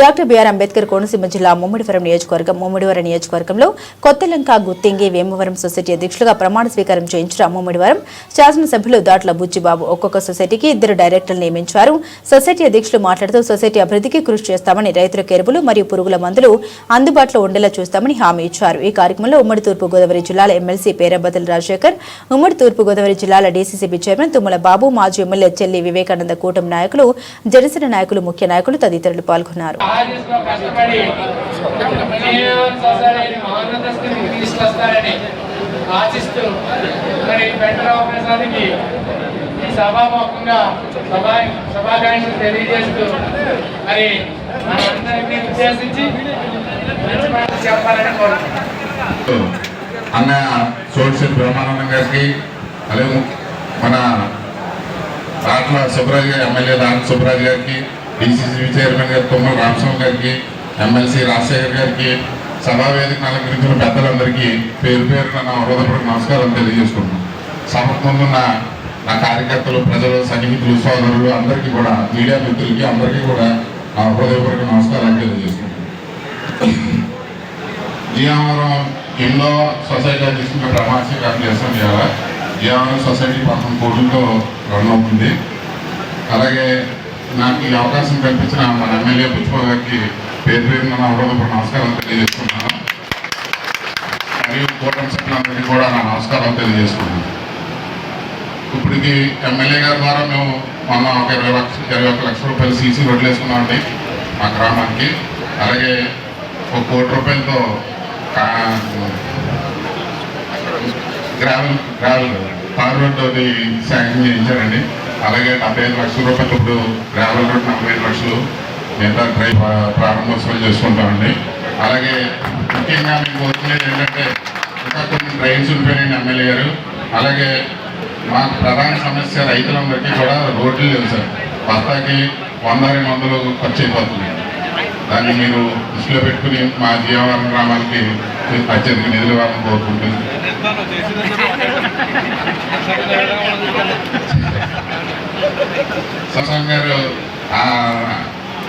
Doctor BR Ambedkar Konaseema జిల్లా ముమ్మడివరం నియోజకవర్గం ముమ్మడివరం నియోజకవర్గంలో కొత్తలంక గుత్తింగి వేమవరం సొసైటీ అధ్యక్షులుగా ప్రమాణ స్వీకారం చేయించిన ముమ్మడివరం శాసనసభ్యులు దాట్ల బుచ్చిబాబు ఒక్కొక్క సొసైటీకి ఇద్దరు డైరెక్టర్లు నియమించారు. సొసైటీ అధ్యక్షులు మాట్లాడుతూ సొసైటీ అభివృద్ధికి కృషి చేస్తామని రైతులకు ఎరువులు మరియు పురుగుల మందులు అందుబాటులో ఉండేలా చూస్తామని హామీ ఇచ్చారు. ఈ కార్యక్రమంలో ఉమ్మడి తూర్పు గోదావరి జిల్లాల ఎమ్మెల్సీ పేరబద్దల రాజశేఖర్ ఉమ్మడి తూర్పు గోదావరి జిల్లాల డీసీసీబీ చైర్మన్ తుమ్మల బాబు మాజీ ఎమ్మెల్యే చెల్లి వివేకానంద కూటమి నాయకులు జనసేన నాయకులు ముఖ్య నాయకులు తదితరులు పాల్గొన్నారు. ఆర్ఎస్లో కష్టపడి విజయవాడ మహోన్నత స్థితికి తీసుకొస్తారని ఆశిస్తూ మరి వెంకటరావు ప్రసాద్కి ఈ సభాముఖంగా సభా శుభాకాంక్షలు తెలియజేస్తూ మరి మనందరికీ ఉద్దేశించి చెప్పాలని కోరుతున్నాను అన్న సోడిశెట్టి బ్రహ్మానందం గారికి అలాగే మన రాట్ల సుబ్రాజ్ గారి ఎమ్మెల్యే దాని సుబ్రాజ్ గారికి డిసిసిబి చైర్మన్ గారు తుమ్మల రామస్వామి గారికి ఎమ్మెల్సీ రాజశేఖర్ గారికి సభావేదిక అలంకరించిన పెద్దలందరికీ పేరు పేరున నా హృదయపూర్వక నమస్కారం తెలియజేసుకుంటున్నాను. సభకు ముందున్న నా కార్యకర్తలు ప్రజలు సన్నిహితులు సోదరులు అందరికీ కూడా మీడియా మిత్రులకి అందరికీ కూడా నా హృదయపూర్వక నమస్కారాలు తెలియజేసుకుంటున్నాను. జీవనవరం ఎన్నో సొసైటీ తీసుకున్న ప్రమాసి అభ్యాసం చేయాలి జీవనవరం సొసైటీ పదకొండు కోట్లతో రన్ అవుతుంది. అలాగే నాకు ఈ అవకాశం కల్పించిన మన ఎమ్మెల్యే పుష్ప గారికి పేరు పేరున నా హృదయపూర్వక నమస్కారం తెలియజేసుకుంటున్నాను. మరియు కూటమి సభ్యులందరికీ కూడా నా నమస్కారం తెలియజేసుకుంటున్నాను. ఇప్పటికి ఎమ్మెల్యే గారి ద్వారా మేము మొన్న ఒక ఇరవై లక్ష ఇరవై ఒక్క లక్షల రూపాయలు సీసీ రోడ్లు వేసుకున్నామండి మా గ్రామానికి. అలాగే ఒక కోటి రూపాయలతో gravel gravel tar road sanction చేయించారండి. అలాగే డెబ్బై ఐదు లక్షల రూపాయలు ఇప్పుడు గ్రావెల్ రోడ్ నలభై ఐదు లక్షలు మిగతా డ్రైవ్ ప్రారంభోత్సవం చేసుకుంటామండి. అలాగే ముఖ్యంగా మేము కోరుకునేది ఏంటంటే ఇంకా కొన్ని డ్రైన్స్ ఉండిపోయినాయండి ఎమ్మెల్యే గారు. అలాగే మాకు ప్రధాన సమస్య రైతులందరికీ కూడా రోడ్లు లేవు సార్. బస్తాకి వంద రెండు వందలు ఖర్చు అయిపోతుంది. దాన్ని మీరు దృష్టిలో పెట్టుకుని మా జీవవరం గ్రామానికి అత్యధిక నిధులు ఇవ్వాలని కోరుకుంటుంది శశాంక్ గారు ఆ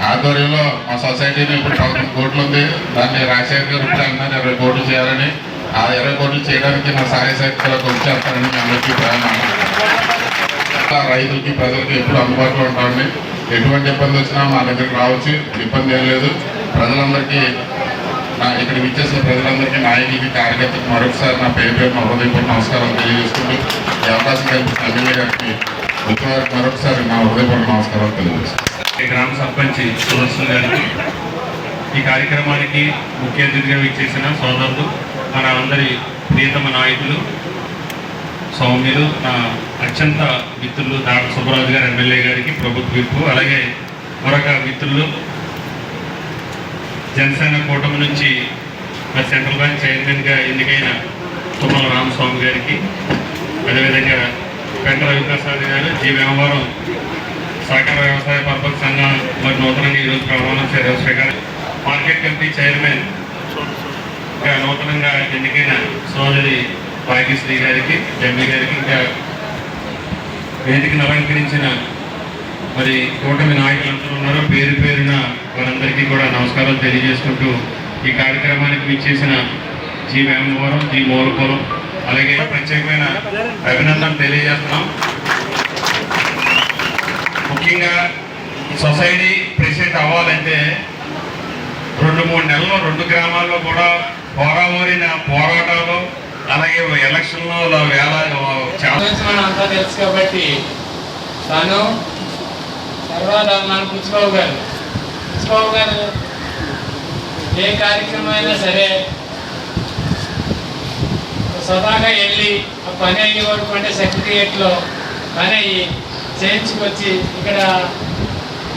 ఆధ్వర్యంలో మా సొసైటీని ఇప్పుడు పదకొండు కోట్లు ఉంది. దాన్ని రాజశేఖర్ గారు ఇప్పుడు అన్నారు ఇరవై కోట్లు చేయాలని. ఆ ఇరవై కోట్లు చేయడానికి నా సహాయ శక్తులకు వచ్చేస్తానని మీ అందరికీ ప్రేమ రైతులకి ప్రజలకి ఎప్పుడు అందుబాటులో ఉంటామని ఎటువంటి ఇబ్బంది వచ్చినా మా దగ్గరికి రావచ్చు. ఇబ్బంది ఏం లేదు. ప్రజలందరికీ నా ఇక్కడికి ఇచ్చేసిన ప్రజలందరికీ నాయకులకి కార్యకర్తలకు మరొకసారి నా పేరు పేరు నా హృదయపూర్వక నమస్కారం తెలియజేసుకుంటూ ఈ అవకాశం కల్పించిన ఎమ్మెల్యే గారికి ముఖ్యమంత్రి మరొకసారి నా హృదయపూర్వక నమస్కారం తెలియజేస్తాను ఈ గ్రామ సర్పంచ్ సుదర్శన్ గారికి ఈ కార్యక్రమానికి ముఖ్య అతిథిగా విచ్చేసిన సోదరులు మన అందరి ప్రియతమ నాయకులు సౌమ్యులు నా అత్యంత మిత్రులు దాడ సుబ్బరాజు గారు ఎమ్మెల్యే గారికి ప్రభుత్వ విప్పు అలాగే మరొక మిత్రులు జనసేన కూటమి నుంచి మరి సెంట్రల్ బ్యాంక్ చైర్మన్గా ఎన్నికైన తుమ్మల రామస్వామి గారికి అదేవిధంగా వెంకట రవిప్రసాద్ గారు జీ వ్యవహారం సహకార వ్యవసాయ పరపతి సంఘం మరి నూతనంగా ఈరోజు ప్రమాణం చే- మార్కెట్ కమిటీ చైర్మన్ ఇంకా నూతనంగా ఎన్నికైన సోదరి భాగ్యశ్రీ గారికి జమ్మి గారికి ఇంకా వేదికను అలంకరించిన మరి కూటమి నాయకులందరూ ఉన్నారు. పేరు పేరున వారందరికీ కూడా నమస్కారం తెలియజేసుకుంటూ ఈ కార్యక్రమానికి విచ్చేసిన జీ వేమవరం జీ మోరుపురం అలాగే ప్రత్యేకమైన అభినందన తెలియజేస్తున్నాం. ముఖ్యంగా సొసైటీ ప్రెసిడెంట్ అవ్వాలంటే రెండు మూడు నెలలు రెండు గ్రామాల్లో కూడా పోరామోరిన పోరాటాలు అలాగే ఎలక్షన్లో వేల చాలా అంతా తెలుసు కాబట్టి తను తర్వాత మన పుచ్చుబాబు గారు. పుచ్చుబాబు గారు ఏ కార్యక్రమం అయినా సరే స్వతహాగా వెళ్ళి ఆ పని అయ్యే వరకు అంటే సెక్రటరియట్లో పని అయ్యి చేయించుకొచ్చి ఇక్కడ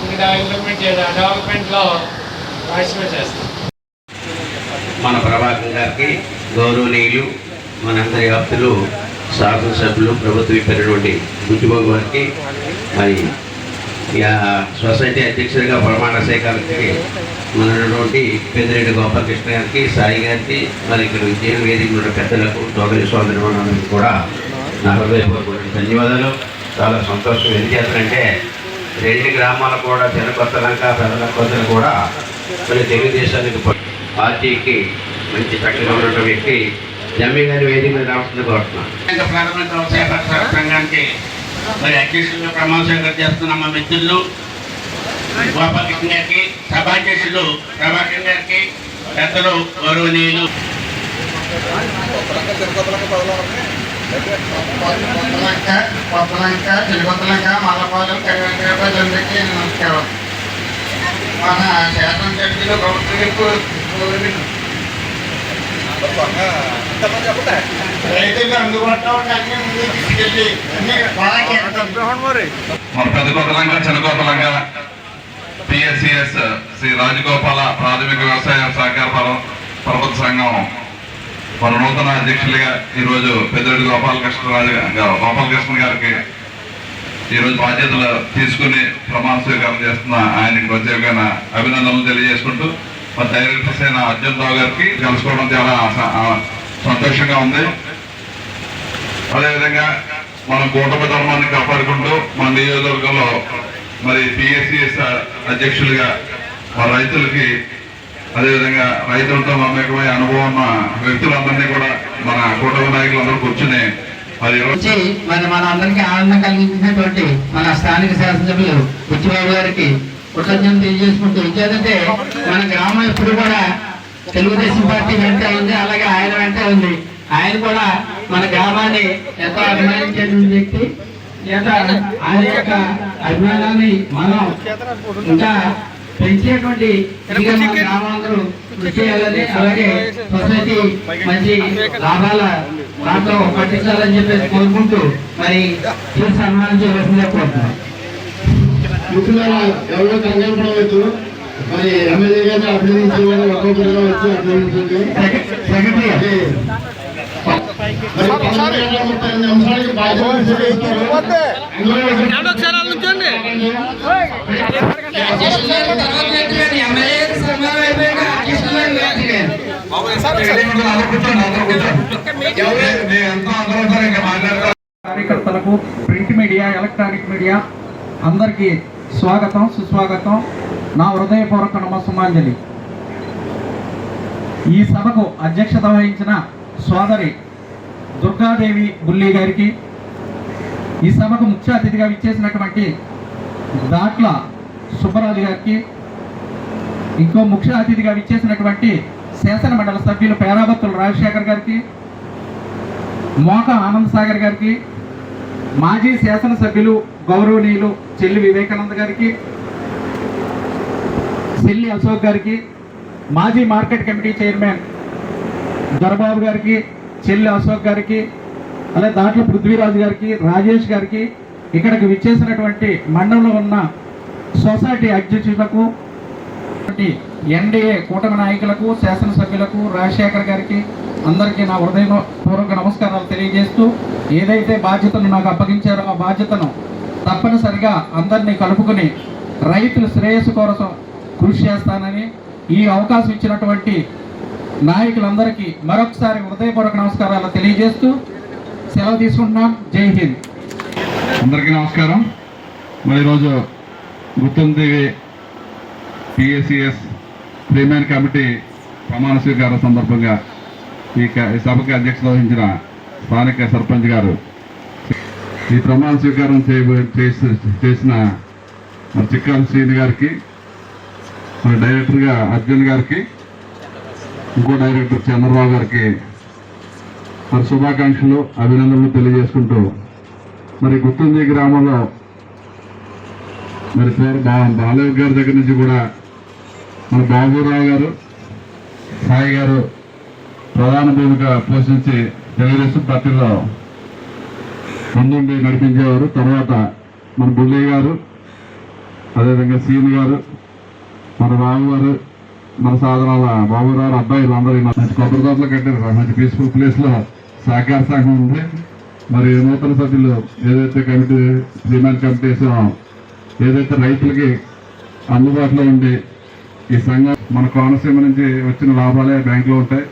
ఇక్కడ ఇంప్లిమెంట్ చేయడం డెవలప్మెంట్లో పార్టిసిపేట్ చేస్తాం. మన ప్రభాకర్ గారికి గౌరవనీయులు మనందరి ఆప్తులు శాసనసభ్యులు ప్రభుత్వ ఇచ్చినటువంటి బుద్ధిబాబు గారికి మరి సొసైటీ అధ్యక్షుడిగా ప్రమాణ స్వీకారానికి మనటువంటి పెద్దిరెడ్డి గోపాలకృష్ణ గారికి సాయి గారికి మరి ఇక్కడ విజయ వేదిక పెద్దలకు సోదరి సోదరి మనందరికీ కూడా నా హృదయపూర్వక ధన్యవాదాలు. చాలా సంతోషం. ఏం చేస్తారంటే రెండు గ్రామాలు కూడా చిన్న కొత్త లంక కూడా మరి తెలుగుదేశానికి పార్టీకి మంచి చక్కగా ఉన్న వ్యక్తి జమ్మి గారి వేదిక మీద రావాల్సింది కోరుతున్నాను. సంఘానికి మరి అధ్యక్షులుగా ప్రమాణ స్వీకారం చేస్తున్న మా మిత్రులు గోపాలకృష్ణ గారికి సభాధ్యక్షులు ప్రభాకర్ గారికి పెద్దలు గౌరవనీయులు. కొత్తలంక కొత్తలంక చిలుకొత్తలంక మల్లపాలెం కరివేపాలకి నమస్కారం మన శాసన సభ్యులు గౌరవ రైతులకు అందుబాటులో ఉన్న అన్ని ముందుకు తీసుకెళ్ళి అన్ని బాగా చేస్తాం మన పెద్ద కొత్తలంగా చిన్న కొత్తలంగా పిఎస్సిఎస్ శ్రీ రాజగోపాల ప్రాథమిక వ్యవసాయ సహకార పర్వత ప్రభుత్వ సంఘం. మన నూతన అధ్యక్షులుగా ఈరోజు పెద్దరెడ్డి గోపాలకృష్ణరాజు గోపాలకృష్ణ గారికి ఈరోజు బాధ్యతలు తీసుకుని ప్రమాణ స్వీకారం చేస్తున్న ఆయన ప్రత్యేకమైన అభినందనలు తెలియజేసుకుంటూ మరి డైరెక్టర్ అయిన అర్జున్ రావు గారికి కలుసుకోవడం చాలా సంతోషంగా ఉంది. అదేవిధంగా మనం కూటమి ధర్మాన్ని కాపాడుకుంటూ మన నియోజకవర్గంలో మరి పిఎస్సిఎస్ అధ్యక్షులుగా మన రైతులకి అదేవిధంగా రైతులతో మమేకమై అనుభవం ఉన్న వ్యక్తులందరినీ కూడా మన కూటమి నాయకులందరూ కూర్చుని మరి మరి మన అందరికీ ఆనందం కలిగించినటువంటి మన స్థానిక శాసనసభ్యులు బుచ్చిబాబు గారికి కృతజ్ఞతలు తెలియజేసుకుంటూ ఇంకేదంటే మన గ్రామం ఎప్పుడు కూడా తెలుగుదేశం పార్టీ వెంటే ఉంది అలాగే ఆయన వెంటే ఉంది. ఆయన కూడా మన గ్రామాన్ని ఎంతో అభిమానించేటువంటి వ్యక్తి. చేత ఆయన యొక్క అభిమానాన్ని మనం ఇంకా పెంచేటువంటి గ్రామాలందరూ కృషి చేయాలని అలాగే సొసైటీ మంచి లాభాల దాంట్లో పట్టించాలని చెప్పేసి కోరుకుంటూ మరి సన్మానం చేయవలసిందే కోరుతున్నాం. మిత్రులారా ఎవరో కంగారు మరి ఎమ్మెల్యే గారిని అభినందించే వాళ్ళు ఒక్కొక్కరిగా వచ్చి అభినందించండి. సెక్రటరీ. అది మరి పదహారు గంటల ముప్పై ఎనిమిది నిమిషాలకి బాధ్యతలు స్వీకరిస్తారు. అందులో కార్యకర్తలకు ప్రింట్ మీడియా ఎలక్ట్రానిక్ మీడియా అందరికీ స్వాగతం సుస్వాగతం. నా హృదయపూర్వక నమస్సుమాంజలి. ఈ సభకు అధ్యక్షత వహించిన సోదరి దుర్గాదేవి బుల్లి గారికి ఈ సభకు ముఖ్య అతిథిగా విచ్చేసినటువంటి దాట్ల సుబ్బరాజు గారికి ఇంకో ముఖ్య అతిథిగా విచ్చేసినటువంటి శాసన మండలి సభ్యులు పేరాభత్తులు రాజశేఖర్ గారికి మోక ఆనంద్ సాగర్ గారికి మాజీ శాసనసభ్యులు గౌరవనీయులు చెల్లి వివేకానంద గారికి చెల్లి అశోక్ గారికి మాజీ మార్కెట్ కమిటీ చైర్మన్ దొరబాబు గారికి చెల్లి అశోక్ గారికి అలాగే దాంట్లో పృథ్వీరాజు గారికి రాజేష్ గారికి ఇక్కడికి విచ్చేసినటువంటి మండలంలో ఉన్న సొసైటీ అధ్యక్షులకు ఎన్డీఏ కూటమి నాయకులకు శాసనసభ్యులకు రాజశేఖర్ గారికి అందరికీ నా హృదయపూర్వక నమస్కారాలు తెలియజేస్తూ ఏదైతే బాధ్యతను నాకు అప్పగించారో ఆ బాధ్యతను తప్పనిసరిగా అందరినీ కలుపుకొని రైతుల శ్రేయస్సు కోసం కృషి చేస్తానని ఈ అవకాశం ఇచ్చినటువంటి నాయకులందరికీ మరొకసారి హృదయపూర్వక నమస్కారాలు తెలియజేస్తూ సెలవు తీసుకుంటున్నాం. జై హింద్. అందరికీ నమస్కారం. మరి ఈరోజు దేవి పిఎస్సిఎస్ ప్రీమియర్ కమిటీ ప్రమాణ స్వీకార సందర్భంగా ఈ సభకి అధ్యక్షత వహించిన స్థానిక సర్పంచ్ గారు. ఈ ప్రమాణ స్వీకారం చేసిన మరి చిక్కాల శ్రీని గారికి మరి డైరెక్టర్గా అర్జున్ గారికి ఇంకో డైరెక్టర్ చంద్రబాబు గారికి మరి శుభాకాంక్షలు అభినందనలు తెలియజేసుకుంటూ మరి గుత్తంది గ్రామంలో మరి పేరు బా బాలయ్య గారి దగ్గర నుంచి కూడా మన బాబురావు గారు సాయి గారు ప్రధాన భూమిక పోషించి తెలుగుదేశం పార్టీలో ముందుండి నడిపించేవారు తర్వాత మన బుల్లయ్య గారు అదేవిధంగా సీని గారు మన రాము గారు మన సాధనాల బాబురావు అబ్బాయిలు అందరూ మంచి కొబ్బరి తోటలు కట్టారు. మంచి పీస్ఫుల్ ప్లేస్లో సహకార సంఘం ఉంది. మరి నూతన సభ్యులు ఏదైతే కమిటీ డిమాండ్ కమిటీ వేసామో ఏదైతే రైతులకి అందుబాటులో ఉండి ఈ సంఘం మన కోనసీమ నుంచి వచ్చిన లాభాలే బ్యాంకులో ఉంటాయి.